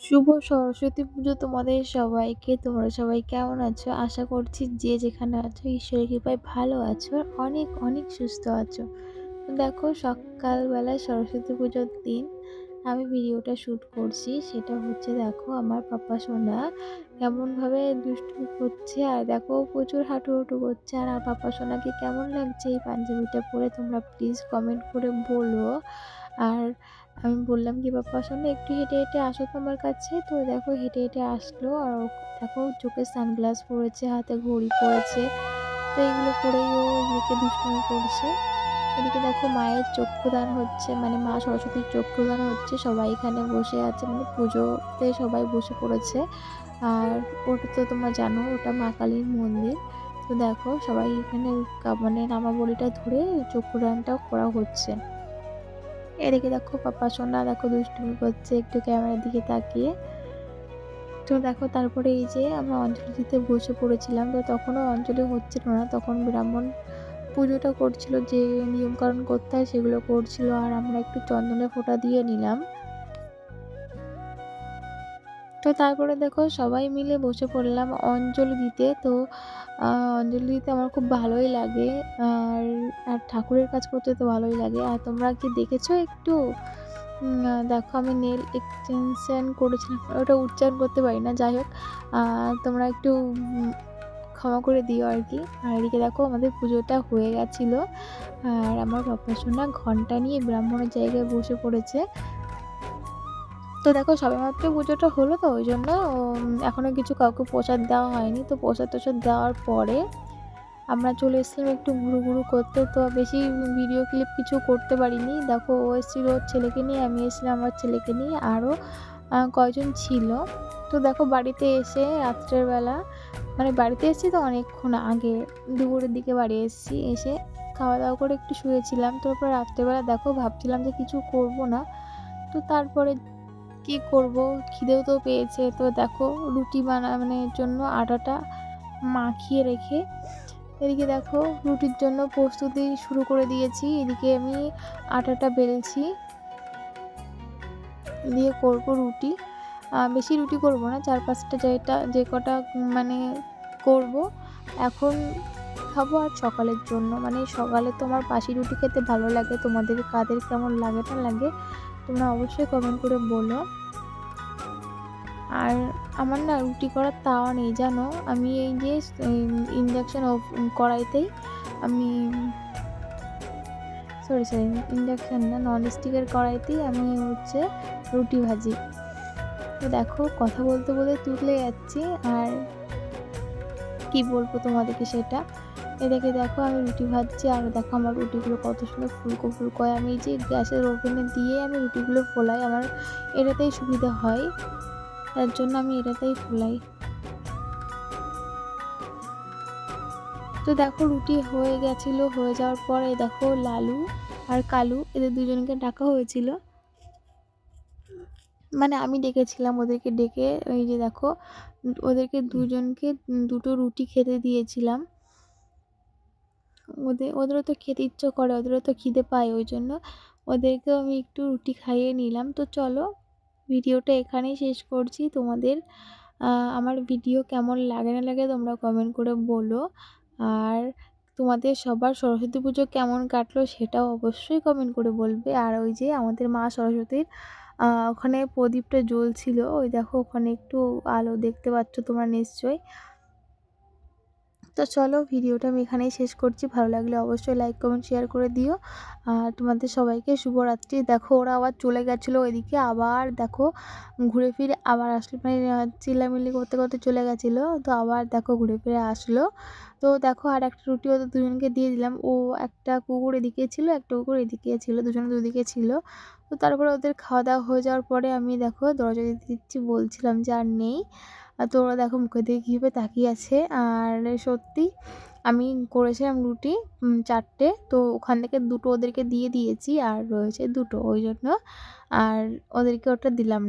শুভ সরস্বতী পুজো তোমাদের সবাইকে। তোমরা সবাই কেমন আছো? আশা করছি যে যেখানে আছো ঈশ্বরের কৃপায় ভালো আছো অনেক অনেক সুস্থ আছো। দেখো, সকালবেলা সরস্বতী পুজোর দিন আমি ভিডিওটা শ্যুট করছি। সেটা হচ্ছে দেখো, আমার পাপা সোনা কেমনভাবে দুষ্টুমি করছে আর দেখো, প্রচুর হাঁটু হাঁটু করছে। আর পাপা সোনাকে কেমন লাগছে এই পাঞ্জাবিটা পরে তোমরা প্লিজ কমেন্ট করে বলো। আর আমি বললাম কি বাপ্পা শোনো একটু হেঁটে হেঁটে আসো তো আমার কাছে। তো দেখো হেঁটে হেঁটে আসলো আর দেখো চোখে সানগ্লাস পরেছে হাতে ঘড়ি পরেছে তো এগুলো পরেই ও এদিকে দুষ্টুমি করছে। এদিকে দেখো মায়ের চক্ষুদান হচ্ছে মানে মা সরস্বতীর চক্ষুদান হচ্ছে, সবাই এখানে বসে আছে মানে পুজোতে সবাই বসে পড়েছে। আর ওটা তো তোমরা জানো, ওটা মা কালীর মন্দির। তো দেখো সবাই এখানে মানে নামাবলিটা ধরে চক্ষুদানটাও করা হচ্ছে। এদিকে দেখো পাপা, সোনা দেখো দুষ্টুমি করছে, একটু ক্যামেরার দিকে তাকিয়ে। তো দেখো তারপরে এই যে আমরা অঞ্জলি দিতে বসে পড়েছিলাম, তো তখনও অঞ্জলি হচ্ছিল না। তখন ব্রাহ্মণ পুজোটা করছিল, যে নিয়মকরণ করতে হয় সেগুলো করছিল, আর আমরা একটু চন্দনে ফোঁটা দিয়ে নিলাম। তো তারপরে দেখো সবাই মিলে বসে পড়লাম অঞ্জলি দিতে। তো অঞ্জলি দিতে আমার খুব ভালোই লাগে। আর আর ঠাকুরের কাজ করতে তো ভালোই লাগে। আর তোমরা কি দেখেছ একটু? দেখো আমি নেল এক্সটেনশন করেছিলাম। ওটা উচ্চারণ করতে পারি না, যাই হোক। তোমরা একটু ক্ষমা করে দিও আর কি। আর এদিকে দেখো আমাদের পুজোটা হয়ে গেছিল। আর আমার সোনা ঘণ্টা নিয়ে ব্রাহ্মণের জায়গায় বসে পড়েছে। তো দেখো সবেমাত্র পুজোটা হলো তো, ওই জন্য এখনও কিছু কাউকে প্রসাদ দেওয়া হয়নি। তো প্রসাদ টসাদ দেওয়ার পরে আমরা চলে এসেছিলাম একটু ঘুরু ঘুরু করতে। তো বেশি ভিডিও ক্লিপ কিছু করতে পারিনি। দেখো, ও এসেছিল ওর ছেলেকে নিয়ে, আমি এসেছিলাম আমার ছেলেকে নিয়ে, আরও কয়জন ছিল। তো দেখো বাড়িতে এসে রাত্রের বেলা মানে বাড়িতে এসেছি তো অনেকক্ষণ আগে, দুপুরের দিকে বাড়ি এসেছি, এসে খাওয়া দাওয়া করে একটু শুয়েছিলাম। তারপর রাত্রেবেলা দেখো ভাবছিলাম যে কিছু করব না। তো তারপরে কি করব? খিদেও তো পেয়েছে। তো দেখো, রুটি বানানোর জন্য আটাটা মাখিয়ে রেখে, এদিকে দেখো রুটির জন্য প্রস্তুতি শুরু করে দিয়েছি। এদিকে আমি আটাটা বেলছি, দিয়ে করব রুটি। বেশি রুটি করব না চার পাঁচটা যেটা, যে কটা মানে করব, এখন খাব আর সকালের জন্য। মানে সকালে তোমার বাসি রুটি খেতে ভালো লাগে, তোমাদের কাদের কেমন লাগে না লাগে তোমরা অবশ্যই কমেন্ট করে বলো। আর আমার না রুটি করার তাওয়া নেই, জানো? আমি এই যে ইন্ডাকশান কড়াইতেই আমি সরি সরি ইন্ডাকশান না নন স্টিকের কড়াইতেই আমি হচ্ছে রুটি ভাজি। তো দেখো, কথা বলতে বলতে তুলে যাচ্ছি, আর কি বলব তোমাদেরকে সেটা? এটাকে দেখো আমি রুটি ভাজছি, আর দেখো আমার রুটিগুলো কত সুন্দর ফুলকো ফুলকো। হয় আমি যে গ্যাসের ওভেনে দিয়ে আমি রুটিগুলো ফোলাই, আমার এটাতেই সুবিধা হয়। তার জন্য আমি এটাতেই ফোলাই। তো দেখো রুটি হয়ে গেছিল, হয়ে যাওয়ার পরে দেখো লালু আর কালু, এদের দুজনকে ডাকা হয়েছিল। মানে আমি ডেকেছিলাম ওদেরকে ডেকে, ওই যে দেখো, ওদেরকে দুজনকে দুটো রুটি খেতে দিয়েছিলাম। ওদের, ওদেরও তো খেতে ইচ্ছে করে, ওদেরও তো খিদে পায় ওই জন্য। ওদেরকেও আমি একটু রুটি খাইয়ে নিলাম। তো চলো, ভিডিওটা এখানেই শেষ করছি। তোমাদের আমার ভিডিও কেমন লাগে না লাগে তোমরা কমেন্ট করে বলো। আর তোমাদের সবার সরস্বতী পুজো কেমন কাটলো সেটাও অবশ্যই কমেন্ট করে বলবে। আর ওই যে আমাদের মা সরস্বতীর ওখানে প্রদীপটা জ্বলছিল। ওই দেখো, ওখানে একটু আলো দেখতে পাচ্ছ তোমরা নিশ্চয়ই। তো চলো ভিডিওটা আমি এখানেই শেষ করছি। ভালো লাগলে অবশ্যই লাইক কমেন্ট শেয়ার করে দিও। আর তোমাদের সবাইকে শুভরাত্রি। দেখো ওরা আবার চলে গেছিল ওইদিকে, আবার দেখো ঘুরে ফিরে আবার আসলো। মানে চিল্লামিল্লি করতে করতে চলে গেছিল, তো আবার দেখো ঘুরে ফিরে আসলো। তো দেখো আর একটা রুটি ওদের দুজনকে দিয়ে দিলাম। ও একটা কুকুর এদিকে ছিল, একটা কুকুর এদিকে ছিল, দুজনে দুদিকে ছিল। তো তারপরে ওদের খাওয়া দাওয়া হয়ে যাওয়ার পরে আমি দেখো দরজা দিতে দিচ্ছি, বলছিলাম যে আর নেই। তো ওরা দেখো মুখের দিকে কীভাবে তাকিয়ে আছে। আর সত্যি আমি করেছিলাম রুটি চারটে। তো ওখান থেকে দুটো ওদেরকে দিয়ে দিয়েছি আর রয়েছে দুটো, ওই জন্য। আর ওদেরকে ওটা দিলাম